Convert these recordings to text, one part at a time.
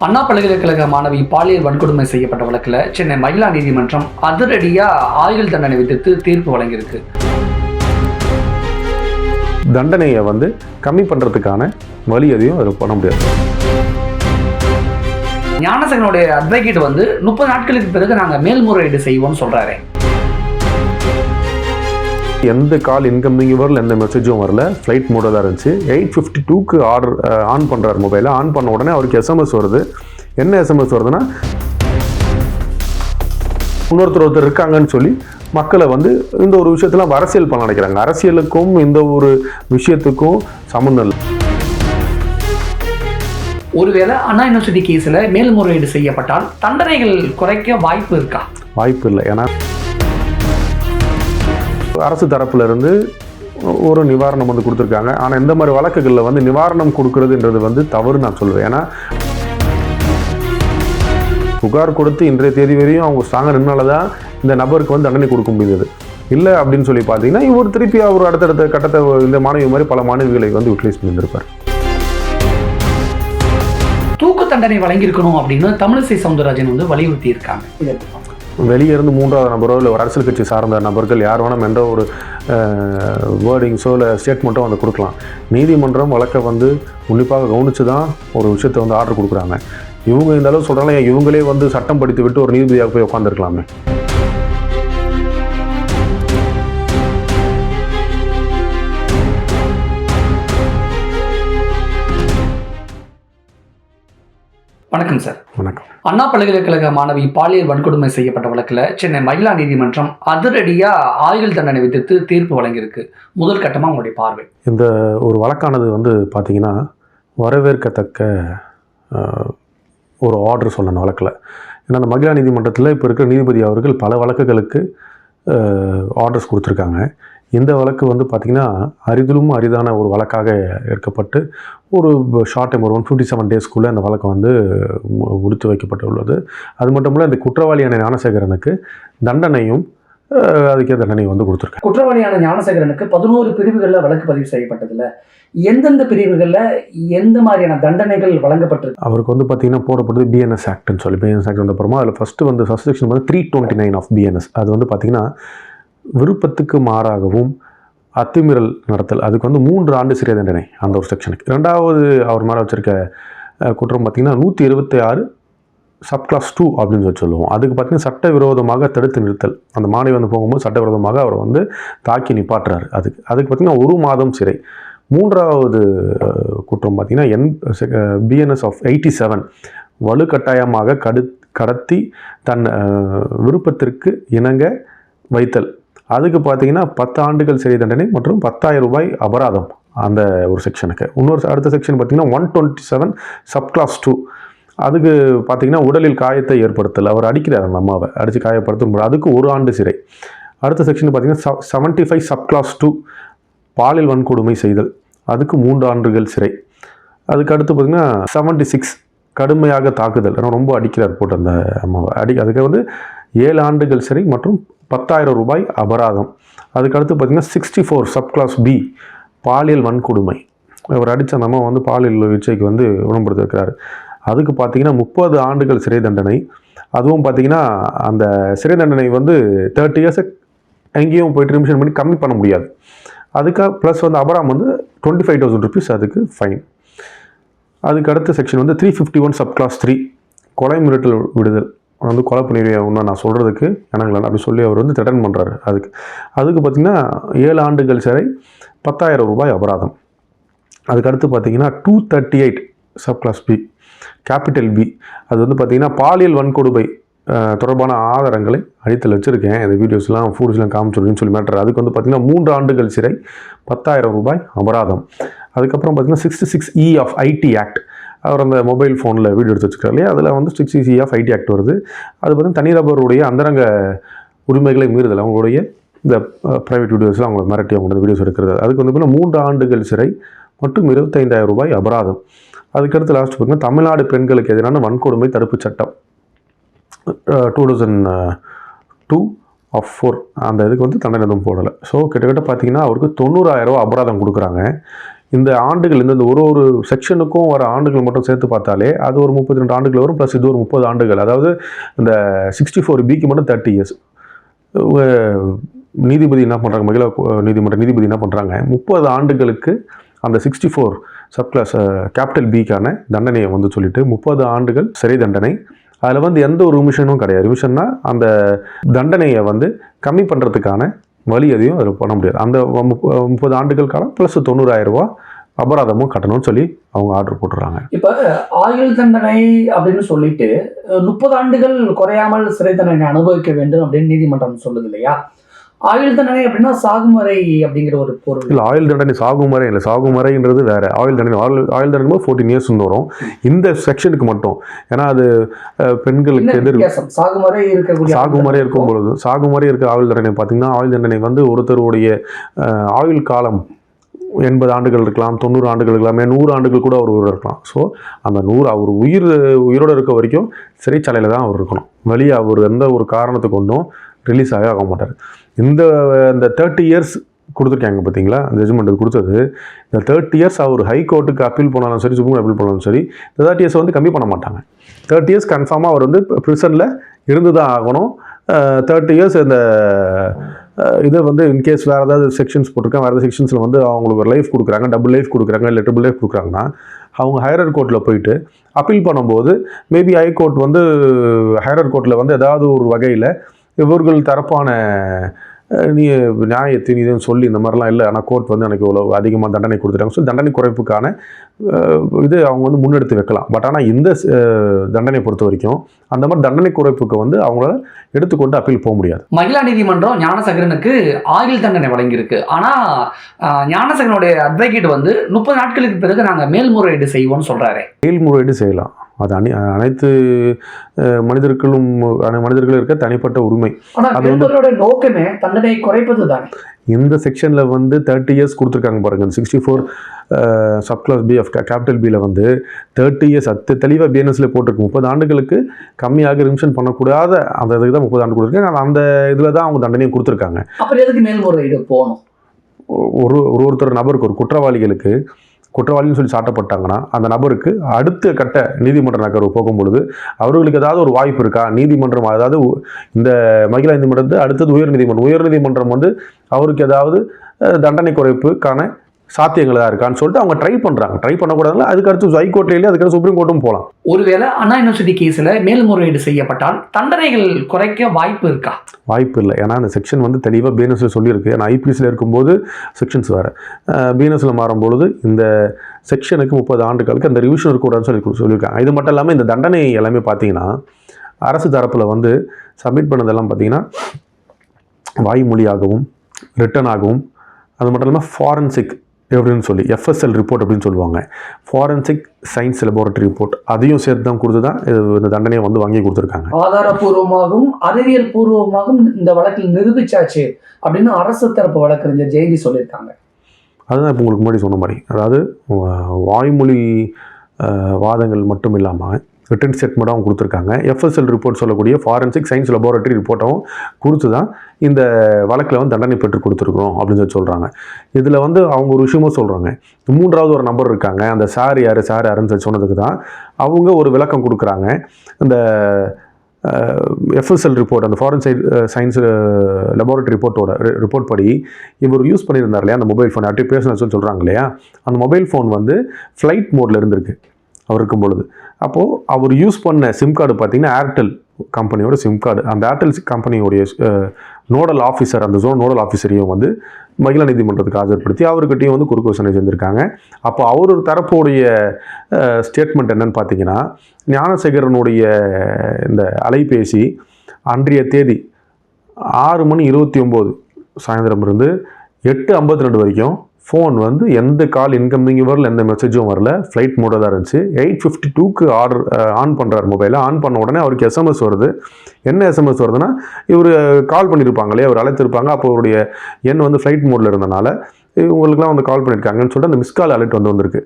அண்ணா பல்கலைக்கழக மாணவி பாலியல் வன்கொடுமை செய்யப்பட்ட வழக்கில் சென்னை மகிழா நீதிமன்றம் அதிரடியாக ஆயுள் தண்டனை விதித்து தீர்ப்பு வழங்கியிருக்கு. தண்டனையை வந்து கம்மி பண்ணுறதுக்கான வழி எதையும் அதில் பண்ண முடியாது. ஞானசங்கனுடைய அட்வொகேட் வந்து முப்பது நாட்களுக்கு பிறகு நாங்கள் மேல்முறையீடு செய்வோம்னு சொல்கிறாரு எந்த கால் இன்கமிங் வரல எந்த மெசேஜும் வரல. ஃப்ளைட் மோடில் தான் இருந்துச்சு. எயிட் ஃபிஃப்டி டூக்கு ஆர்டர் ஆன் பண்ணுறாரு மொபைலை ஆன் பண்ண உடனே அவருக்கு எஸ்எம்எஸ் வருது. என்ன எஸ்எம்எஸ் வருதுன்னா இன்னொருத்தர் ஒருத்தர் இருக்காங்கன்னு சொல்லி மக்களை வந்து இந்த ஒரு விஷயத்தெல்லாம் அரசியல் பண்ண நினைக்கிறாங்க. அரசியலுக்கும் இந்த ஒரு விஷயத்துக்கும் சம்மந்தம் இல்லை. ஒருவேளை அண்ணா யூனிவர்சிட்டி கேஸில் மேல்முறையீடு செய்யப்பட்டால் தண்டனைகள் குறைக்க வாய்ப்பு இருக்கா? வாய்ப்பு இல்லை. ஏன்னா அரசு தரப்புலருந்து ஒரு நிவாரணம் வந்து கொடுத்துருக்காங்க. ஆனால் இந்த மாதிரி வழக்குகளில் வந்து நிவாரணம் கொடுக்கறதுன்றது வந்து தவறு நான் சொல்லுவேன் ஏன்னா புகார் கொடுத்து இன்றைய தேதி வரையும் அவங்க ஸ்ட்ராங்காக நின்னால தான் இந்த நபருக்கு வந்து தண்டனை கொடுக்க முடியுது இல்லை அப்படின்னு சொல்லி பார்த்தீங்கன்னா இவர் திருப்பி அவர் அடுத்தடுத்த கட்டத்தை இந்த மாணவி மாதிரி பல மாணவிகளை வந்து யூட்டிலைஸ் பண்ணியிருப்பார் தூக்கு தண்டனை வழங்கியிருக்கணும் அப்படின்னு தமிழிசை சவுந்தரராஜன் வந்து வலியுறுத்தி இருக்காங்க வெளியே இருந்து மூன்றாவது நபரோ இல்லை ஒரு அரசியல் கட்சி சார்ந்த நபர்கள் யார் வேணும் என்ற ஒரு வேர்டிங்ஸோ இல்லை ஸ்டேட்மெண்ட்டோ வந்து கொடுக்கலாம். நீதிமன்றம் வழக்கை வந்து உன்னிப்பாக கவனித்து தான் ஒரு விஷயத்தை வந்து ஆர்டர் கொடுக்குறாங்க. இவங்க இந்த அளவு சொல்கிறாங்க இவங்களே வந்து சட்டம் படித்து விட்டு ஒரு நீதிபதியாக போய் உட்காந்துருக்கலாமே வணக்கம் சார். வணக்கம். அண்ணா பல்கலைக்கழக மாணவி பாலியல் வன்கொடுமை செய்யப்பட்ட வழக்கில் சென்னை மகிழா நீதிமன்றம் அதிரடியாக ஆயுள் தண்டனை விதித்து தீர்ப்பு வழங்கியிருக்கு. முதல் கட்டமாக உங்களுடைய பார்வை. இந்த ஒரு வழக்கானது வந்து பார்த்திங்கன்னா வரவேற்கத்தக்க ஒரு ஆர்டர் சொல்லணும் வழக்கில். ஏன்னா அந்த மகிழா நீதிமன்றத்தில் இப்போ இருக்கிற நீதிபதி அவர்கள் பல வழக்குகளுக்கு ஆர்டர்ஸ் கொடுத்துருக்காங்க. இந்த வழக்கு வந்து பார்த்திங்கன்னா அரிதிலும் அரிதான ஒரு வழக்காக ஏற்கப்பட்டு ஒரு ஷார்ட் டைம் ஒரு ஒன் ஃபிஃப்டி செவன் டேஸ்க்குள்ளே அந்த வழக்கு வந்து முடித்து வைக்கப்பட்டுள்ளது. அது மட்டும் இல்லை இந்த குற்றவாளியான ஞானசேகரனுக்கு தண்டனையும் அதுக்கே தண்டனை வந்து கொடுத்துருக்காங்க. குற்றவாளியான ஞானசேகரனுக்கு பதினோரு பிரிவுகளில் வழக்கு பதிவு செய்யப்பட்டதுல எந்தெந்த பிரிவுகளில் எந்த மாதிரியான தண்டனைகள் வழங்கப்பட்டிருக்கு? அவருக்கு வந்து பார்த்தீங்கன்னா போடப்படுது பிஎன்எஸ் ஆக்ட்னு சொல்லி. பிஎன்எஸ் ஆக்ட் வந்த அப்புறமா அதில் ஃபஸ்ட்டு வந்து ஃபஸ்ட் செக்ஷன் வந்து three twenty nine of BNS அது வந்து பார்த்தீங்கன்னா விருப்பத்துக்கு மாறாகவும் அத்துமீறல் நடத்தல். அதுக்கு வந்து மூன்று ஆண்டு சிறை தண்டனை அந்த ஒரு செக்ஷனுக்கு ரெண்டாவது அவர் மேலே வச்சிருக்க குற்றம் பார்த்தீங்கன்னா நூற்றி இருபத்தி ஆறு சப் கிளாஸ் டூ அப்படின்னு சொல்லி சொல்லுவோம். அதுக்கு பார்த்தீங்கன்னா சட்டவிரோதமாக தடுத்து நிறுத்தல். அந்த மாணவி வந்து போகும்போது சட்டவிரோதமாக அவர் வந்து தாக்கி நிப்பாட்டுறாரு அதுக்கு. அதுக்கு பார்த்தீங்கன்னா ஒரு மாதம் சிறை. மூன்றாவது குற்றம் பார்த்தீங்கன்னா என் பிஎன்எஸ் ஆஃப் எயிட்டி செவன் வலுக்கட்டாயமாக கடு கடத்தி தன் விருப்பத்திற்கு இணங்க வைத்தல். அதுக்கு பார்த்தீங்கன்னா பத்து ஆண்டுகள் சிறை தண்டனை மற்றும் பத்தாயிரம் ரூபாய் அபராதம் அந்த ஒரு செக்ஷனுக்கு இன்னொரு அடுத்த செக்ஷன் பார்த்தீங்கன்னா one twenty seven sub clause two அதுக்கு பார்த்தீங்கன்னா உடலில் காயத்தை ஏற்படுத்தல். அவர் அடிக்கிறார் அந்த அம்மாவை. அடித்து காயப்படுத்தும் போது அதுக்கு ஒரு ஆண்டு சிறை. அடுத்த செக்ஷன் பார்த்தீங்கன்னா seventy five sub clause two பாலியல் வன்கொடுமை செய்தல். அதுக்கு மூன்று ஆண்டுகள் சிறை. அதுக்கு அடுத்து பார்த்தீங்கன்னா செவன்ட்டி சிக்ஸ் கடுமையாக தாக்குதல். ஏன்னா ரொம்ப அடிக்கிறார் போட்டு அந்த அம்மாவை. அடி அதுக்கு வந்து ஏழு ஆண்டுகள் சிறை மற்றும் பத்தாயிரம் ரூபாய் அபராதம். அதுக்கடுத்து பார்த்திங்கன்னா பார்த்தீங்கன்னா sixty four sub clause B பாலியல் வன்கொடுமை. அவர் அடித்த அந்த அம்மா வந்து பாலியல் விச்சைக்கு வந்து உடம்படுத்திருக்கிறார் அதுக்கு பார்த்தீங்கன்னா முப்பது ஆண்டுகள் சிறை தண்டனை. அதுவும் பார்த்தீங்கன்னா அந்த சிறை தண்டனை வந்து தேர்ட்டி இயர்ஸை எங்கேயும் போயிட்டு ரிமிஷன் பண்ணி கம்மி பண்ண முடியாது. அதுக்காக ப்ளஸ் வந்து அபராம் வந்து டுவெண்ட்டி ஃபைவ் தௌசண்ட் ருபீஸ் அதுக்கு ஃபைன் அதுக்கு அடுத்த செக்ஷன் வந்து three fifty one sub clause three கொலை மிரட்டல் விடுதல். வந்து கொலை பண்ணிடுவேன் ஒன்று நான் சொல்கிறதுக்கு எனக்கு அப்படி சொல்லி அவர் வந்து திட்டன் பண்ணுறாரு அதுக்கு அதுக்கு பார்த்திங்கன்னா ஏழு ஆண்டுகள் சிறை பத்தாயிரம் ரூபாய் அபராதம். அதுக்கடுத்து பார்த்தீங்கன்னா two thirty eight sub clause B capital B அது வந்து பார்த்திங்கன்னா பாலியல் வன்கொடுமை தொடர்பான ஆதாரங்களை அடித்தல் வச்சுருக்கேன். இந்த வீடியோஸ்லாம் ஃபோட்டோஸ்லாம் காமிச்சிருக்குன்னு சொல்லி மேட்டர் அதுக்கு வந்து பார்த்திங்கன்னா மூன்று ஆண்டுகள் சிறை பத்தாயிரம் ரூபாய் அபராதம். அதுக்கப்புறம் பார்த்திங்கன்னா sixty six e E of IT act அவர் அந்த மொபைல் ஃபோனில் வீடியோ எடுத்து வச்சுருக்காரு இல்லையா? அதில் வந்து சிக்ஸ் சிசியாக ஆஃப் ஐடி ஆக்ட் வருது. அது பார்த்திங்கன்னா தனிநபருடைய அந்தரங்க உரிமைகளை மீறுதல். அவங்களுடைய இந்த ப்ரைவேட் வீடியோஸில் அவங்க மிரட்டி அவங்களோட வீடியோஸ் எடுக்கிறது. அதுக்கு வந்து பார்த்தீங்கன்னா மூன்று ஆண்டுகள் சிறை மற்றும் இருபத்தைந்தாயிரம் ரூபாய் அபராதம். அதுக்கடுத்து லாஸ்ட் பார்த்தீங்கன்னா தமிழ்நாடு பெண்களுக்கு எதிரான வன்கொடுமை தடுப்புச் சட்டம். Two thousand two of four அந்த இதுக்கு வந்து தண்டனை எதுவும் போடலை. ஸோ கிட்டத்தட்ட பார்த்தீங்கன்னா அவருக்கு தொண்ணூறாயிரம் அபராதம் கொடுக்குறாங்க. இந்த ஆண்டுகள் இந்த இந்த ஒரு ஒரு செக்ஷனுக்கும் வர ஆண்டுகள் மட்டும் சேர்த்து பார்த்தாலே அது ஒரு முப்பத்தி ரெண்டு ஆண்டுகள் வரும் ப்ளஸ் இது ஒரு முப்பது ஆண்டுகள். அதாவது இந்த சிக்ஸ்டி ஃபோர் பிக்கு மட்டும் தேர்ட்டி இயர்ஸ் நீதிபதி என்ன பண்ணுறாங்க மகிழா நீதிமன்ற நீதிபதி என்ன பண்ணுறாங்க முப்பது ஆண்டுகளுக்கு அந்த சிக்ஸ்டி ஃபோர் சப்கிளாஸ் கேபிட்டல் பிக்கான தண்டனையை வந்து சொல்லிட்டு முப்பது ஆண்டுகள் சிறை தண்டனை. அதில் வந்து எந்த ஒரு ரிமிஷனும் கிடையாது. ரிமிஷன்னா அந்த தண்டனையை வந்து கம்மி பண்ணுறதுக்கான வழி எதையும் அதில் பண்ண முடியாது. அந்த முப்பது முப்பது ஆண்டுகள் காலம் ப்ளஸ் தொண்ணூறாயிரம் ரூபா அபராதமும் கட்டணும்னு சொல்லி அவங்க ஆர்டர் போட்டுறாங்க இப்போ ஆயுள் தண்டனை அப்படின்னு சொல்லிட்டு முப்பது ஆண்டுகள் குறையாமல் சிறை தண்டனை அனுபவிக்க வேண்டும் அப்படின்னு நீதிமன்றம் சொல்லுது இல்லையா? ஆயுள் தண்டனை அப்படின்னா சாகும் வரை அப்படிங்கிற ஒரு பொருள். இல்லை ஆயுள் தண்டனை சாகும் வரை இல்லை சாகும் வரைன்றது வேற. ஆயுள் தண்டனை ஆயுள் ஆயுள் தண்டனை ஃபோர்டீன் இயர்ஸ் வரும். இந்த செக்ஷனுக்கு மட்டும். ஏன்னா அது பெண்களுக்கு எதிர் வித்தியாசம்? சாகும் வரை இருக்கக்கூடிய சாகும் வரை இருக்கும் பொழுது சாகும் வரை இருக்க ஆயுள் தண்டனை பார்த்தீங்கன்னா ஆயுள் தண்டனை வந்து ஒருத்தருடைய ஆயுள் காலம் எண்பது ஆண்டுகள் இருக்கலாம் தொண்ணூறு ஆண்டுகள் இருக்கலாமே நூறு ஆண்டுகள் கூட அவர் உயிரோட இருக்கலாம். ஸோ அந்த நூறு அவர் உயிர் உயிரோடு இருக்க வரைக்கும் சிறைச்சாலையில் தான் அவர் இருக்கணும். வெளியே அவர் எந்த ஒரு காரணத்தை கொண்டும் ரிலீஸ் ஆகவே ஆக மாட்டார். இந்த இந்த தேர்ட்டி இயர்ஸ் கொடுத்துருக்காங்க பார்த்தீங்களா? அந்த ஜட்ஜ்மெண்ட் கொடுத்தது. இந்த தேர்ட்டி இயர்ஸ் அவர் ஹை கோர்ட்டுக்கு அப்பீல் போனாலும் சரி சுப்ரீம் அப்பீல் போனாலும் சரி இந்த தேர்ட்டி இயர்ஸ் வந்து கம்மி பண்ண மாட்டாங்க. தேர்ட்டி இயர்ஸ் கன்ஃபார்மாக அவர் வந்து ப்ரிசனில் இருந்து தான் ஆகணும் தேர்ட்டி இயர்ஸ் இந்த இதை இது வந்து இன்கேஸ் வேறு ஏதாவது செக்ஷன்ஸ் போட்டிருக்காங்க வேறு ஏதாவது செக்ஷன்ஸில் வந்து அவங்களுக்கு ஒரு லைஃப் கொடுக்குறாங்க டபுள் லைஃப் கொடுக்குறாங்க இல்லை ட்ரிபிள் லைஃப் கொடுக்குறாங்கன்னா அவங்க ஹையர் கோர்ட்டில் போயிட்டு அப்பீல் பண்ணும்போது மேபி ஹை கோர்ட் வந்து ஹையர் கோர்ட்டில் வந்து ஏதாவது ஒரு வகையில் இவர்கள் தரப்பான நீ நியாயத்தை நீ இதுன்னு சொல்லி இந்த மாதிரிலாம் இல்லை. ஆனால் கோர்ட் வந்து எனக்கு இவ்வளோ அதிகமாக தண்டனை கொடுத்துட்டாங்க. ஸோ தண்டனை குறைப்புக்கான இது அவங்க வந்து முன்னெடுத்து வைக்கலாம். பட் ஆனால் இந்த தண்டனை பொறுத்த வரைக்கும் அந்த மாதிரி தண்டனை குறைப்புக்கு வந்து அவங்களால எடுத்துக்கொண்டு அப்பீல் போக முடியாது. மகிழா நீதிமன்றம் ஞானசகரனுக்கு ஆயுள் தண்டனை வழங்கியிருக்கு. ஆனா ஆஹ், ஞானசகரனுடைய அட்வொகேட் வந்து முப்பது நாட்களுக்கு பிறகு நாங்க மேல்முறையீடு செய்வோம்னு சொல்றாரு. மேல்முறையீடு செய்யலாம். அது அனி அனைத்து மனிதர்களும் மனிதர்களும் இருக்க தனிப்பட்ட உரிமை. அது வந்து- நோக்கமே தண்டனை குறைப்பது தானே இந்த செக்ஷனில் வந்து தேர்ட்டி இயர்ஸ் கொடுத்துருக்காங்க பாருங்க. Sixty four subclause B of capital பியில் வந்து தேர்ட்டி இயர்ஸ் அத்து தெளிவாக பிஎன்எஸ்ல போட்டிருக்கு. முப்பது ஆண்டுகளுக்கு கம்மியாக ரிமிஷன் பண்ணக்கூடாத அந்த இதுக்கு தான் முப்பது ஆண்டு கொடுத்துருக்காங்க. அந்த இதில் தான் அவங்க தண்டனையை கொடுத்துருக்காங்க. அப்புறம் எதுக்கு மேல்முறையீடு போகணும்? ஒரு ஒரு ஒருத்தர் நபருக்கு ஒரு குற்றவாளிகளுக்கு குற்றவாளின்னு சொல்லி சாட்டப்பட்டாங்கன்னா அந்த நபருக்கு அடுத்த கட்ட நீதிமன்ற நகர்வு போகும் பொழுது அவர்களுக்கு ஏதாவது ஒரு வாய்ப்பு இருக்கா? நீதிமன்றம் அதாவது இந்த மகிழா நீதிமன்றத்து அடுத்தது உயர் நீதிமன்றம் உயர் நீதிமன்றம் வந்து அவருக்கு ஏதாவது தண்டனை குறைப்புக்கான சாத்தியங்கள் ஏதாவது இருக்கான்னு சொல்லிட்டு அவங்க ட்ரை பண்ணுறாங்க ட்ரை பண்ணக்கூடாதுல அதுக்கு அடுத்து ஹைகோர்ட்லேயே அதுக்கு சுப்ரீம் கோர்ட்டும் போகலாம் ஒருவேளை அண்ணா யூனிவர்சிட்டி கேஸ்ல மேல்முறையீடு செய்யப்பட்டால் தண்டனைகள் குறைக்க வாய்ப்பு இருக்கா? வாய்ப்பு இல்லை. ஏன்னா அந்த செக்ஷன் வந்து தெளிவாக பிஎன்எஸ்ல சொல்லியிருக்கு. ஏன்னா ஐபிஎஸ்ல இருக்கும்போது செக்ஷன்ஸ் வேறு. பிஎன்எஸ்ல மாறும்பொழுது இந்த செக்ஷனுக்கு முப்பது ஆண்டுகளுக்கு அந்த ரிவிஷன் இருக்கக்கூடாதுன்னு சொல்லி சொல்லியிருக்காங்க. இது மட்டும் இல்லாமல் இந்த தண்டனை எல்லாமே பார்த்தீங்கன்னா அரசு தரப்பில் வந்து சப்மிட் பண்ணதெல்லாம் பார்த்தீங்கன்னா வாய்மொழியாகவும் ரிட்டனாகவும் அது மட்டும் இல்லாமல் ஃபாரன்சிக் எப்படின்னு சொல்லி எஃப்எஸ்எல் ரிப்போர்ட் அப்படின்னு சொல்லுவாங்க. ஃபாரன்சிக் சயின்ஸ் லெபார்ட்டரி ரிப்போர்ட் அதையும் சேர்த்து தான் கொடுத்து தான் இது இந்த தண்டனையை வந்து வாங்கி கொடுத்துருக்காங்க. ஆதாரபூர்வமாகவும் அறிவியல் பூர்வமாகவும் இந்த வழக்கில் நிரூபிச்சாச்சு அப்படின்னு அரசு தரப்பு வழக்கறிஞர் ஜெயந்தி சொல்லியிருக்காங்க. அதுதான் இப்போ உங்களுக்கு முன்னாடி சொன்ன மாதிரி. அதாவது வாய்மொழி வாதங்கள் மட்டும் இல்லாமல் ரிட்டன் செட் மட்டும் கொடுத்துருக்காங்க. எஃப்எஸ்எல் ரிப்போர்ட் சொல்லக்கூடிய ஃபாரன்சிக் சயின்ஸ் லெபார்ட்டரி ரிப்போர்ட்டும் கொடுத்து தான் இந்த வழக்கில் வந்து தண்டனை பெற்று கொடுத்துருக்குறோம் அப்படின்னு சொல்லி சொல்கிறாங்க இதில் வந்து அவங்க ஒரு விஷயமும் சொல்கிறாங்க மூன்றாவது ஒரு நபர் இருக்காங்க. அந்த சார் யார்? சார் யாருன்னு சொல்லி சொன்னதுக்கு தான் அவங்க ஒரு விளக்கம் கொடுக்குறாங்க. இந்த எஃப்எஸ்எல் ரிப்போர்ட் அந்த ஃபாரன் சயின்ஸ் லெபார்ட்டரி ரிப்போர்ட்டோட ரிப்போர்ட் படி இவர் யூஸ் பண்ணியிருந்தார் இல்லையா? அந்த மொபைல் ஃபோன் அப்படியே பேசணும்னு சொல்லி சொல்கிறாங்க இல்லையா? அந்த மொபைல் ஃபோன் வந்து ஃப்ளைட் மோடில் இருந்திருக்கு. அவர் இருக்கும் பொழுது. அப்போது அவர் யூஸ் பண்ண சிம் கார்டு பார்த்தீங்கன்னா ஏர்டெல் கம்பெனியோட சிம் கார்டு அந்த ஏர்டெல் கம்பெனியோடைய நோடல் ஆஃபீஸர் அந்த ஜோன் நோடல் ஆஃபீஸரையும் வந்து மகிழா நீதிமன்றத்துக்கு ஆஜர்படுத்தி அவர்கிட்டையும் வந்து குறுக்கு விசாரணை செஞ்சுருக்காங்க. அப்போ அவர் ஒரு தரப்புடைய ஸ்டேட்மெண்ட் என்னன்னு பார்த்தீங்கன்னா ஞானசேகரனுடைய இந்த அலைபேசி அன்றைய தேதி ஆறு மணி இருபத்தி ஒம்பது சாயந்தரம் இருந்து எட்டு ஐம்பத்தி ரெண்டு வரைக்கும் ஃபோன் வந்து எந்த கால் இன்கமிங் வரல எந்த மெசேஜும் வரல. ஃப்ளைட் மோடாக தான் இருந்துச்சு. எயிட் ஃபிஃப்டி டூக்கு ஆர்டர் ஆன் பண்ணுறார் மொபைலை ஆன் பண்ண உடனே அவருக்கு எஸ்எம்எஸ் வருது. என்ன எஸ்எம்எஸ் வருதுன்னா இவர் கால் பண்ணியிருப்பாங்களே அவர் அழைத்திருப்பாங்க. அப்போ அவருடைய எண் வந்து ஃப்ளைட் மோடில் இருந்தனால இவங்களுக்குலாம் வந்து கால் பண்ணியிருக்காங்கன்னு சொல்லிட்டு அந்த மிஸ் கால் அலர்ட் வந்து வந்திருக்கு.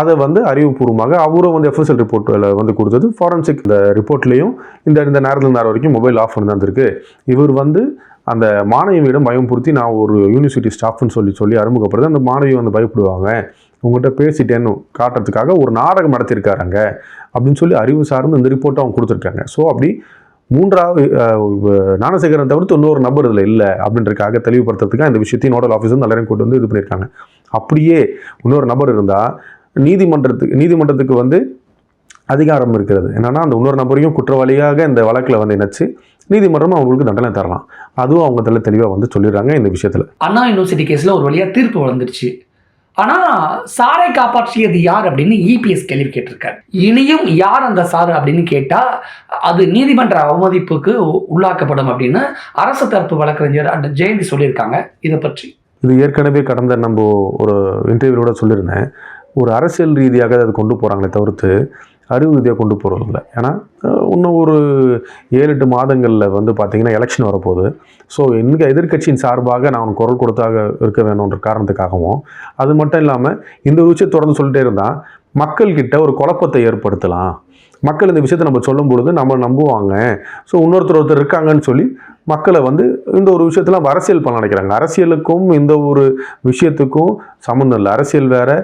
அதை வந்து அறிவுபூர்வமாக அவரும் வந்து எஃப்எஸ்எல் ரிப்போர்ட்டில் வந்து கொடுத்தது. ஃபாரன்சிக் இந்த ரிப்போர்ட்லேயும் இந்த இந்த நேரத்தில் நேரம் வரைக்கும் மொபைல் ஆஃப் பண்ணி தான் இருந்திருக்கு. இவர் வந்து அந்த மாணவியிடம் பயம்படுத்தி நான் ஒரு யூனிவர்சிட்டி ஸ்டாஃப்னு சொல்லி சொல்லி அறிமுகப்படுது அந்த மாணவி வந்து பயப்படுவாங்க. உங்கள்கிட்ட பேசிட்டேன்னு காட்டுறதுக்காக ஒரு நாடகம் நடத்தியிருக்காருங்க அப்படின்னு சொல்லி அறிவு சார்ந்து இந்த ரிப்போர்ட்டை அவங்க கொடுத்துருக்காங்க. ஸோ அப்படி மூன்றாவது ஞானசேகரன் தவிர்த்து இன்னொரு நபர் இதில் இல்லை அப்படின்றதுக்காக தெளிவுபடுத்துறதுக்காக இந்த விஷயத்தையும் நோடல் ஆஃபீஸர் எல்லாரையும் கொண்டு வந்து இது பண்ணியிருக்காங்க. அப்படியே இன்னொரு நபர் இருந்தால் நீதிமன்றத்துக்கு நீதிமன்றத்துக்கு வந்து அதிகாரம் இருக்கிறது. என்னன்னா அந்த இன்னொரு நபரையும் குற்றவாளியாக இந்த வழக்கில் வந்து இணைச்சு நீதிமன்றம் அவங்களுக்கு தண்டனை தரலாம். அதுவும் அவங்க தெள்ள தெளிவாக வந்து சொல்லிடுறாங்க இந்த விஷயத்தில். அண்ணா யூனிவர்சிட்டி கேஸ்ல ஒரு வழியா தீர்ப்பு வழங்குருச்சு ஆனா சாரை காப்பாற்றியது யார் அப்படின்னு இபிஎஸ் கேள்வி கேட்டிருக்காரு. இனியும் யார் அந்த சாரு அப்படின்னு கேட்டா அது நீதிமன்ற அவமதிப்புக்கு உள்ளாக்கப்படும் அப்படின்னு அரசு தரப்பு வழக்கறிஞர் அண்ட் ஜெயந்தி சொல்லியிருக்காங்க. இதை பற்றி. இது ஏற்கனவே கடந்த நம்ம ஒரு இன்டர்வியூவோட சொல்லியிருந்தேன். ஒரு அரசியல் ரீதியாக அதை கொண்டு போகிறாங்களே தவிர்த்து அறிவு ரீதியாக கொண்டு போகிறது இல்லை ஏன்னா இன்னும் ஒரு ஏழு எட்டு மாதங்களில் வந்து பார்த்திங்கன்னா எலெக்ஷன் வரப்போகுது. ஸோ எங்கள் எதிர்க்கட்சியின் சார்பாக நான் குரல் கொடுத்தாக இருக்க வேணுன்ற காரணத்துக்காகவும் அது மட்டும் இல்லாமல் இந்த ஒரு விஷயம் தொடர்ந்து சொல்லிட்டே இருந்தால் மக்கள்கிட்ட ஒரு குழப்பத்தை ஏற்படுத்தலாம். மக்கள் இந்த விஷயத்தை நம்ம சொல்லும் பொழுது நம்ம நம்புவாங்க. ஸோ இன்னொருத்தர் ஒருத்தர் இருக்காங்கன்னு சொல்லி மக்களை வந்து இந்த ஒரு விஷயத்தில் அரசியல் பண்ண நினைக்கிறாங்க. அரசியலுக்கும் இந்த ஒரு விஷயத்துக்கும் சம்மந்தம் இல்லை. அரசியல் வேறு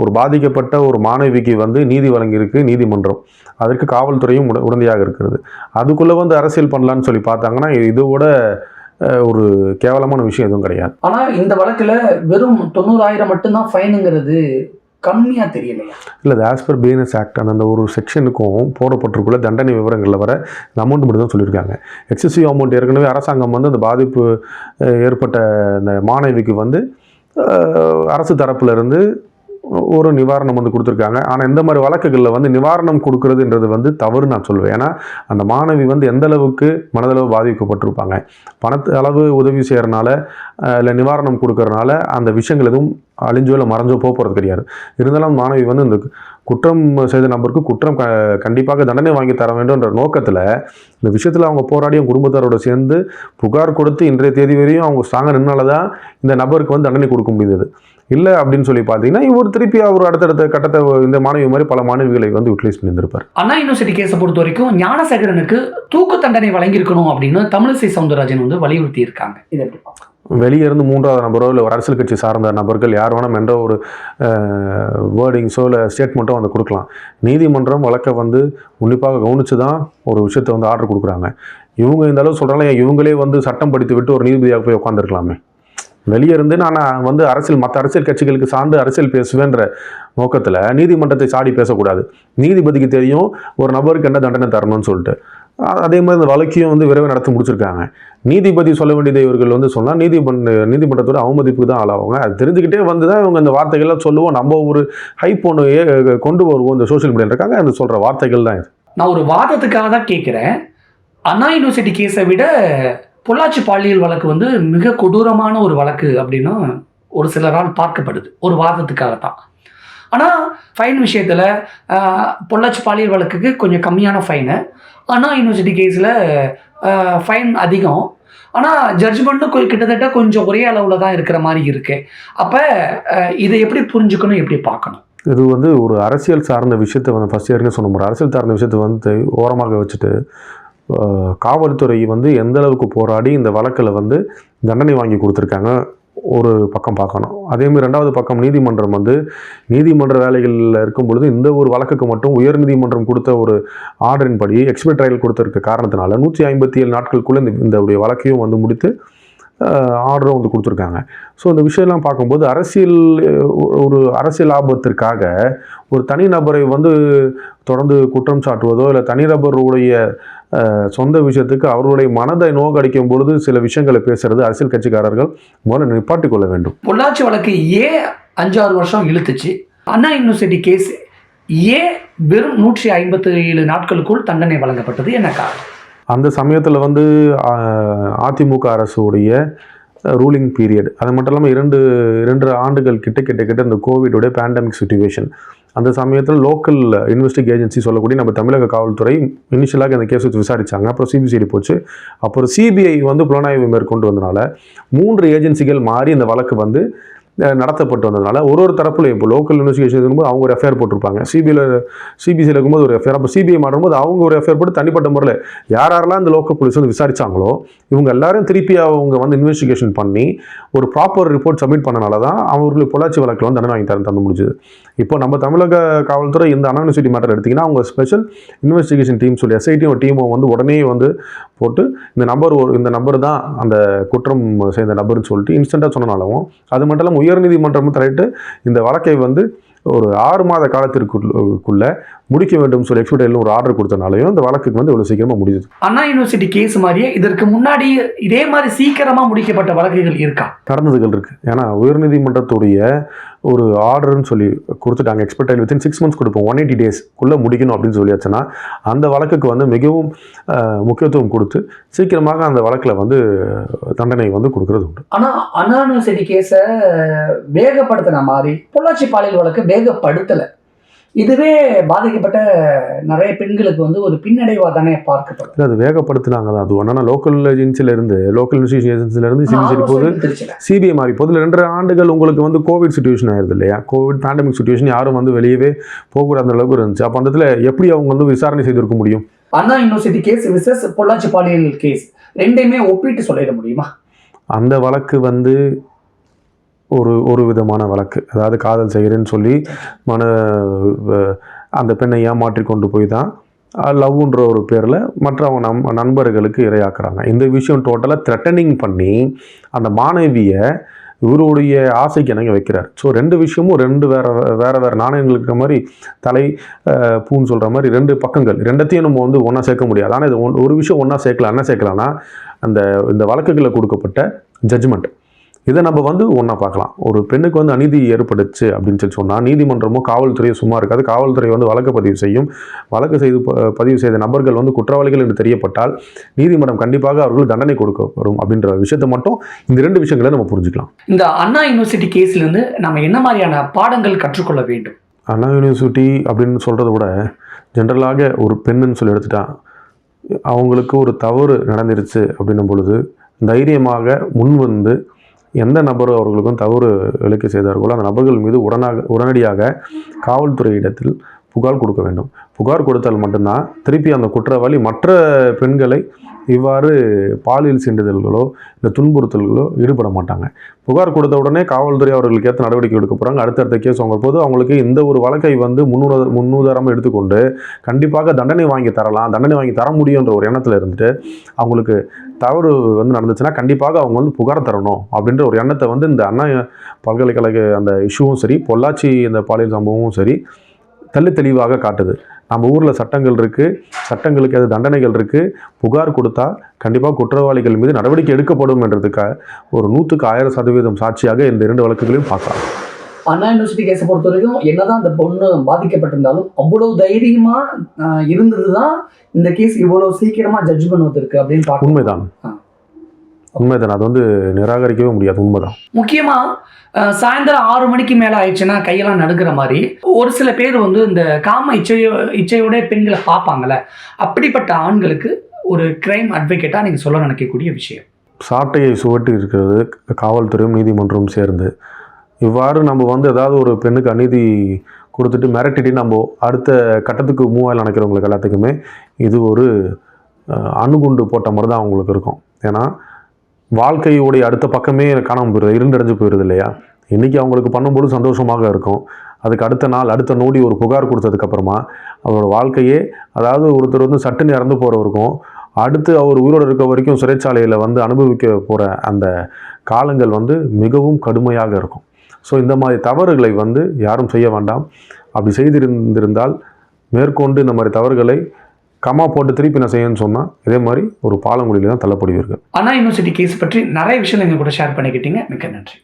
ஒரு பாதிக்கப்பட்ட ஒரு மாணவிக்கு வந்து நீதி வழங்கியிருக்கு நீதிமன்றம். அதற்கு காவல்துறையும் உட உடந்தையாக இருக்கிறது. அதுக்குள்ளே வந்து அரசியல் பண்ணலான்னு சொல்லி பார்த்தாங்கன்னா இதோட ஒரு கேவலமான விஷயம் எதுவும் கிடையாது. ஆனா இந்த வழக்குல வெறும் தொண்ணூறாயிரம் மட்டும்தான் ஃபைனுங்கிறது கம்மியா தெரியலையா? இல்லை அது ஆஸ் பர் பிஎன்எஸ் ஆக்ட் அந்த ஒரு செக்ஷனுக்கும் போடப்பட்டிருக்குள்ள தண்டனை விவரங்களில் வர இந்த அமௌண்ட் மட்டும் தான் சொல்லியிருக்காங்க எக்ஸசிவ் அமௌண்ட் ஏற்கனவே அரசாங்கம் வந்து அந்த பாதிப்பு ஏற்பட்ட அந்த மாணவிக்கு வந்து அரசு தரப்புல இருந்து ஒரு நிவாரணம் வந்து கொடுத்துருக்காங்க. ஆனால் இந்த மாதிரி வழக்குகளில் வந்து நிவாரணம் கொடுக்கறதுன்றது வந்து தவறு நான் சொல்லுவேன். ஏன்னா அந்த மாணவி வந்து எந்த அளவுக்கு மனதளவு பாதிக்கப்பட்டிருப்பாங்க. பணத்து அளவு உதவி செய்கிறனால இல்லை நிவாரணம் கொடுக்கறனால அந்த விஷயங்கள் எதுவும் அழிஞ்சோ இல்லை மறைஞ்சோ போக போகிறது கிடையாது. இருந்தாலும் மாணவி வந்து இந்த குற்றம் செய்த நபருக்கு குற்றம் க கண்டிப்பாக தண்டனை வாங்கி தர வேண்டும்ன்ற நோக்கத்தில் இந்த விஷயத்தில் அவங்க போராடி அவங்க குடும்பத்தாரோட சேர்ந்து புகார் கொடுத்து இன்றைய தேதி வரையும் அவங்க ஸ்ட்ராங்காக நின்னால தான் இந்த நபருக்கு வந்து தண்டனை கொடுக்க முடிந்தது. இல்லை அப்படின்னு சொல்லி பார்த்தீங்கன்னா இவர் திருப்பி அவர் அடுத்தடுத்த கட்டத்தை இந்த மாணவி மாதிரி பல மாணவிகளை வந்து யூட்டிலைஸ் பண்ணியிருந்திருப்பார். அண்ணா யூனிவர்சிட்டி கேஸை பொறுத்த வரைக்கும் ஞானசேகரனுக்கு தூக்கு தண்டனை வழங்கியிருக்கணும் அப்படின்னு தமிழிசை சவுந்தரராஜன் வந்து வலியுறுத்தி இருக்காங்க இது? வெளியே இருந்து மூன்றாவது நபரோ இல்லை ஒரு அரசியல் கட்சி சார்ந்த நபர்கள் யார் வேணும் என்ற ஒரு வேர்டிங்ஸோ இல்லை ஸ்டேட்மெண்ட்டோ வந்து கொடுக்கலாம். நீதிமன்றம் வழக்கை வந்து உன்னிப்பாக கவனித்து தான் ஒரு விஷயத்தை வந்து ஆர்டர் கொடுக்குறாங்க. இவங்க இந்த அளவு சொல்கிறாங்க இவங்களே வந்து சட்டம் படித்து விட்டு ஒரு நீதிபதியாக போய் உட்காந்துருக்கலாமே வெளியே இருந்து நான் வந்து அரசியல் மற்ற அரசியல் கட்சிகளுக்கு சார்ந்து அரசியல் பேசுவேன்ற நோக்கத்தில் நீதிமன்றத்தை சாடி பேசக்கூடாது. நீதிபதிக்கு தெரியும் ஒரு நபருக்கு என்ன தண்டனை தரணும்னு சொல்லிட்டு. அதே மாதிரி இந்த வழக்கையும் வந்து விரைவில் நடத்தி முடிச்சிருக்காங்க. நீதிபதி சொல்ல வேண்டியதை இவர்கள் வந்து சொன்னால் நீதிமன்ற நீதிமன்றத்தோட அவமதிப்புக்கு தான் ஆளாவாங்க. அது தெரிஞ்சுக்கிட்டே வந்து தான் இவங்க இந்த வார்த்தைகள்லாம் சொல்லுவோம். நம்ம ஒரு ஹைப் ஒன்று கொண்டு வருவோம். இந்த சோஷியல் மீடியாவில் இருக்காங்க. அந்த சொல்கிற வார்த்தைகள் தான் இது. நான் ஒரு வாதத்துக்காக தான் கேட்குறேன் அண்ணா யூனிவர்சிட்டி கேஸை விட பொள்ளாச்சி பாலியல் வழக்கு வந்து மிக கொடூரமான ஒரு வழக்கு அப்படின்னு ஒரு சிலரால் பார்க்கப்படுது. ஒரு வாதத்துக்காக தான் ஆனால் ஃபைன் விஷயத்தில் பொள்ளாச்சி பாலியல் வழக்குக்கு கொஞ்சம் கம்மியான ஃபைனு அண்ணா யூனிவர்சிட்டி கேஸில் ஃபைன் அதிகம். ஆனால் ஜட்ஜ்மெண்ட்டும் கிட்டத்தட்ட கொஞ்சம் ஒரே அளவில் தான் இருக்கிற மாதிரி இருக்கு. அப்போ இதை எப்படி புரிஞ்சுக்கணும் எப்படி பார்க்கணும்? இது வந்து ஒரு அரசியல் சார்ந்த விஷயத்தை வந்து ஃபஸ்ட் இயர்னு சொன்ன ஒரு அரசியல் சார்ந்த விஷயத்தை வந்து ஓரமாக வச்சுட்டு காவல்துறை வந்து எந்த அளவுக்கு போராடி இந்த வழக்கில் வந்து தண்டனை வாங்கி கொடுத்துருக்காங்க ஒரு பக்கம் பார்க்கணும். அதேமாதிரி ரெண்டாவது பக்கம் நீதிமன்றம் வந்து நீதிமன்ற வேலைகளில் இருக்கும் பொழுது இந்த ஒரு வழக்குக்கு மட்டும் உயர் நீதிமன்றம் கொடுத்த ஒரு ஆர்டரின்படி எக்ஸ்பெக்ட் ட்ரையல் கொடுத்துருக்க காரணத்தினால நூற்றி ஐம்பத்தி ஏழு நாட்களுக்குள்ளே இந்த இந்த வழக்கையும் வந்து முடித்து ஆர்டரும் வந்து கொடுத்துருக்காங்க. ஸோ இந்த விஷயம்லாம் பார்க்கும்போது அரசியல் ஒரு அரசியல் ஆபத்திற்காக ஒரு தனிநபரை வந்து தொடர்ந்து குற்றம் சாட்டுவதோ இல்லை தனிநபருடைய சொந்த விஷயத்துக்கு அவர்களுடைய மனதை நோக்கடிக்கும் பொழுது சில விஷயங்களை பேசுறது அரசியல் கட்சிக்காரர்கள் முதல்ல நிப்பாட்டி கொள்ள வேண்டும். பொள்ளாச்சி வழக்கு ஏன் அஞ்சாறு வருஷம் இழுத்துச்சு. அண்ணா யூனிவர்சிட்டி கேஸ் ஏன் வெறும் நூற்றி ஐம்பத்தி ஏழு நாட்களுக்குள் தண்டனை வழங்கப்பட்டது. என்ன காரணம்? அந்த சமயத்தில் வந்து அதிமுக அரசுடைய ரூலிங் பீரியட் அது மட்டும் இல்லாமல் இரண்டு இரண்டு ஆண்டுகள் கிட்ட கிட்ட கிட்ட இந்த கோவிடுடைய பேண்டமிக் சுச்சுவேஷன் அந்த சமயத்தில் லோக்கல் இன்வெஸ்டிக் ஏஜென்சி சொல்லக்கூடிய நம்ம தமிழக காவல்துறை இனிஷியலாக அந்த கேஸ் வச்சு விசாரித்தாங்க அப்புறம் சிபிசிஐடி போச்சு. அப்புறம் சிபிஐ வந்து புலனாய்வு மேற்கொண்டு வந்தனால மூன்று ஏஜென்சிகள் மாறி இந்த வழக்கு வந்து நடத்தப்பட்டு வந்ததுனால ஒரு ஒரு தரப்புலையும் இப்போ லோக்கல் இன்வெஸ்டிகேஷன் இருக்கும்போது அவங்க ஒரு எஃப்ஐஆர் போட்டிருப்பாங்க. சிபிஐயில் சிபிசியில் இருக்கும்போது ஒரு எஃப்ஐஆர் அப்போ சிபிஐ மாடும்போது அவங்க ஒரு எஃப்ஐஆர் போட்டு தனிப்பட்ட முறையில் யார் யாரெல்லாம் இந்த லோக்கல் போலீஸ் வந்து விசாரிச்சாங்களோ இவங்க எல்லாரும் திருப்பி அவங்க வந்து இன்வெஸ்டிகேஷன் பண்ணி ஒரு ப்ராப்பர் ரிப்போர்ட் சப்மிட் பண்ணனால தான் அவங்களுக்கு பொள்ளாச்சி வழக்கில் வந்து தண்டனை வாங்கி தர தந்து முடிஞ்சுது. இப்போ நம்ம தமிழக காவல்துறை இந்த அனானிசிட்டி மேட்டர் எடுத்திங்கன்னா அவங்க ஸ்பெஷல் இன்வெஸ்டிகேஷன் டீம் சொல்லி எஸ்ஐடியும் டீமும் வந்து உடனே வந்து போட்டு இந்த நம்பர் ஒரு இந்த நம்பர் தான் அந்த குற்றம் செய்த நபர்னு சொல்லிட்டு இன்ஸ்டண்ட்டாக சொன்னனாலும் அது மட்டும் இல்லாமல் உயர்நீதிமன்றமும் தலையிட்டு இந்த வழக்கை வந்து ஒரு ஆறு மாத காலத்திற்குள்ள முடிக்க வேண்டும் சொல்லி எக்ஸ்பர்டைல் ஒரு ஆர்டர் கொடுத்தனாலையும் இந்த வழக்குக்கு வந்து இவ்வளோ சீக்கிரமாக முடியுது அண்ணா யூனிவர்சிட்டி கேஸ் மாதிரியே இதற்கு முன்னாடி இதே மாதிரி சீக்கிரமா முடிக்கப்பட்ட வழக்குகள் இருக்கா? நடந்ததுகள் இருக்குது ஏன்னா உயர்நீதிமன்றத்துடைய ஒரு ஆர்டர்னு சொல்லி கொடுத்துட்டாங்க. எக்ஸ்பர்டைல் வித்தின் சிக்ஸ் மந்த்ஸ் கொடுப்போம். ஒன் எயிட்டி டேஸ்க்குள்ளே முடிக்கணும் அப்படின்னு சொல்லியாச்சுன்னா அந்த வழக்குக்கு வந்து மிகவும் முக்கியத்துவம் கொடுத்து சீக்கிரமாக அந்த வழக்கில் வந்து தண்டனை வந்து கொடுக்கறது உண்டு. ஆனால் அண்ணா கேஸை வேகப்படுத்தின மாதிரி பொள்ளாச்சி பாலியல் வழக்கு வேகப்படுத்தலை. இதுவே பாதிக்கப்பட்ட நிறைய பெண்களுக்கு வந்து ஒரு பின்னடைவா தானே பார்க்கப்படும். அது வேகப்படுத்தினாங்க தான் அது ஒன்றா லோக்கல் ஏஜென்சிலேருந்து லோக்கல் இன்வெஸ்டிகேஷன் ஏஜென்சிலேருந்து சிபிசிடி போகுது திருச்சியில சிபிஐ மாறி போகுது ரெண்டரை ஆண்டுகள் உங்களுக்கு வந்து கோவிட் சுச்சுவேஷன் ஆயிருது இல்லையா? கோவிட் பேண்டமிக் சுச்சுவேஷன் யாரும் வந்து வெளியவே போகக்கூடாத அந்த அளவுக்கு இருந்துச்சு. அப்போ அந்த இடத்துல எப்படி அவங்க வந்து விசாரணை செய்திருக்க முடியும்? Anna university case versus Pollachi பாலியல் கேஸ் ரெண்டையுமே ஒப்பிட்டு சொல்லிட முடியுமா? அந்த வழக்கு வந்து ஒரு ஒரு விதமான வழக்கு. அதாவது காதல் செய்கிறேன்னு சொல்லி மன அந்த பெண்ணை ஏமாற்றி கொண்டு போய் தான் லவ்ன்ற ஒரு பேரில் மற்றவங்க நம் நண்பர்களுக்கு இரையாக்குறாங்க. இந்த விஷயம் டோட்டலாக த்ரெட்டனிங் பண்ணி அந்த மாணவியை இவருடைய ஆசைக்கு இணங்க வைக்கிறார். ஸோ ரெண்டு விஷயமும் ரெண்டு வேறு வேறு வேறு நாணயங்கள் இருக்கிற மாதிரி தலை பூன்னு சொல்கிற மாதிரி ரெண்டு பக்கங்கள். ரெண்டத்தையும் நம்ம வந்து ஒன்றா சேர்க்க முடியாது. ஆனால் இது ஒன்- ஒரு விஷயம் ஒன்றா சேர்க்கலாம் என்ன சேர்க்கலாம்னா அந்த இந்த வழக்குகளில் கொடுக்கப்பட்ட ஜட்ஜ்மெண்ட் இதை நம்ம வந்து ஒன்றா பார்க்கலாம். ஒரு பெண்ணுக்கு வந்து அநீதி ஏற்பட்டுச்சு அப்படின்னு சொல்லி சொன்னால் நீதிமன்றமோ காவல்துறையோ சும்மா இருக்காது. காவல்துறை வந்து வழக்கு பதிவு செய்யும். வழக்கு செய்து பதிவு செய்த நபர்கள் வந்து குற்றவாளிகள் என்று தெரியப்பட்டால் நீதிமன்றம் கண்டிப்பாக அவர்களுக்கு தண்டனை கொடுக்கப்படும் அப்படின்ற விஷயத்தை மட்டும் இந்த ரெண்டு விஷயங்களை நம்ம புரிஞ்சுக்கலாம். இந்த அண்ணா யூனிவர்சிட்டி கேஸ்ல இருந்து நம்ம என்ன மாதிரியான பாடங்கள் கற்றுக்கொள்ள வேண்டும்? அண்ணா யூனிவர்சிட்டி அப்படின்னு சொல்கிறத விட ஜென்ரலாக ஒரு பெண்ணுன்னு சொல்லி எடுத்துட்டா அவங்களுக்கு ஒரு தவறு நடந்துருச்சு அப்படின்னும் பொழுது தைரியமாக முன் வந்து எந்த நபர் அவர்களுக்கும் தவறு இழைக்க செய்தார்களோ அந்த நபர்கள் மீது உடனாக உடனடியாக காவல்துறை இடத்தில் புகார் கொடுக்க வேண்டும். புகார் கொடுத்தால் மட்டும்தான் திருப்பி அந்த குற்றவாளி மற்ற பெண்களை இவ்வாறு பாலியல் சீண்டுதல்களோ இல்லை துன்புறுத்தல்களோ ஈடுபட மாட்டாங்க. புகார் கொடுத்த உடனே காவல்துறை அவர்களுக்கு ஏற்ற நடவடிக்கை எடுக்க போகிறாங்க அடுத்தடுத்த கேஸ் அவங்க போது அவங்களுக்கு இந்த ஒரு வழக்கை வந்து முன்னுத முன்னுதாரணமாக எடுத்துக்கொண்டு கண்டிப்பாக தண்டனை வாங்கி தரலாம். தண்டனை வாங்கி தர முடியுன்ற ஒரு எண்ணத்தில் இருந்துட்டு அவங்களுக்கு தவறு வந்து நடந்துச்சுன்னா கண்டிப்பாக அவங்க வந்து புகார் தரணும் அப்படின்ற ஒரு எண்ணத்தை வந்து இந்த அண்ணா பல்கலைக்கழக அந்த இஷ்யூவும் சரி பொள்ளாச்சி இந்த பாலியல் சம்பவமும் சரி தெள்ளி தெளிவாக காட்டுது. நம்ம ஊரில் சட்டங்கள் இருக்குது சட்டங்களுக்கு அது தண்டனைகள் இருக்குது புகார் கொடுத்தா கண்டிப்பாக குற்றவாளிகள் மீது நடவடிக்கை எடுக்கப்படும் என்றதுக்காக ஒரு நூற்றுக்கு ஆயிரம் சதவீதம் சாட்சியாக இந்த இரண்டு வழக்குகளையும் பார்க்கலாம். அண்ணா யூனிவர்சிட்டி கேஸை பொறுத்த வரைக்கும் என்னதான் அந்த பொண்ணு பாதிக்கப்பட்டிருந்தாலும் அவ்வளவு தைரியமா ஆஹ், இருந்ததுதான் இந்த கேஸ் இவ்வளவு சீக்கிரமா ஜட்ஜ்மெண்ட் வந்திருக்கு அப்படின்னு உண்மைதான். உண்மைதான் அது வந்து நிராகரிக்கவே முடியாது உண்மைதான். முக்கியமா அஹ், சாயந்தரம் ஆறு மணிக்கு மேல ஆயிடுச்சுன்னா கையெல்லாம் நடுக்கிற மாதிரி ஒரு சில பேர் வந்து இந்த காம இச்சையோ இச்சையோட பெண்களை பார்ப்பாங்கல்ல அப்படிப்பட்ட ஆண்களுக்கு ஒரு கிரைம் அட்வொகேட்டா நீங்க சொல்ல நினைக்கக்கூடிய விஷயம். சாட்டையை சுவட்டி இருக்கிறது காவல்துறையும் நீதிமன்றமும் சேர்ந்து. இவ்வாறு நம்ம வந்து ஏதாவது ஒரு பெண்ணுக்கு அநீதி கொடுத்துட்டு மிரட்டிட்டு நம்ம அடுத்த கட்டத்துக்கு மூவாயில் நினைக்கிறவங்களுக்கு எல்லாத்துக்குமே இது ஒரு அணுகுண்டு போட்ட மாதிரி தான் அவங்களுக்கு இருக்கும். ஏன்னா வாழ்க்கையோடைய அடுத்த பக்கமே காணாமல் போயிடுது இருண்டடைஞ்சு போயிடுது இல்லையா? இன்றைக்கி அவங்களுக்கு பண்ணும்போது சந்தோஷமாக இருக்கும். அதுக்கு அடுத்த நாள் அடுத்த நோடி ஒரு புகார் கொடுத்ததுக்கப்புறமா அவரோட வாழ்க்கையே அதாவது ஒருத்தர் வந்து சட்டுன்னு இறந்து போகிறவருக்கும் அடுத்து அவர் உயிரோடு இருக்க வரைக்கும் சிறைச்சாலையில் வந்து அனுபவிக்க போகிற அந்த காலங்கள் வந்து மிகவும் கடுமையாக இருக்கும். ஸோ இந்த மாதிரி தவறுகளை வந்து யாரும் செய்ய வேண்டாம். அப்படி செய்திருந்திருந்தால் மேற்கொண்டு இந்த மாதிரி தவறுகளை கமா போட்டு திருப்பி நான் செய்யணும்னு சொன்னால் இதே மாதிரி ஒரு பாலங்குடியில் தான் தள்ளப்படுவீர்கள். அண்ணா யூனிவர்சிட்டி கேஸ் பற்றி நிறைய விஷயம் எங்க கூட ஷேர் பண்ணிக்கிட்டீங்க. மிக்க நன்றி.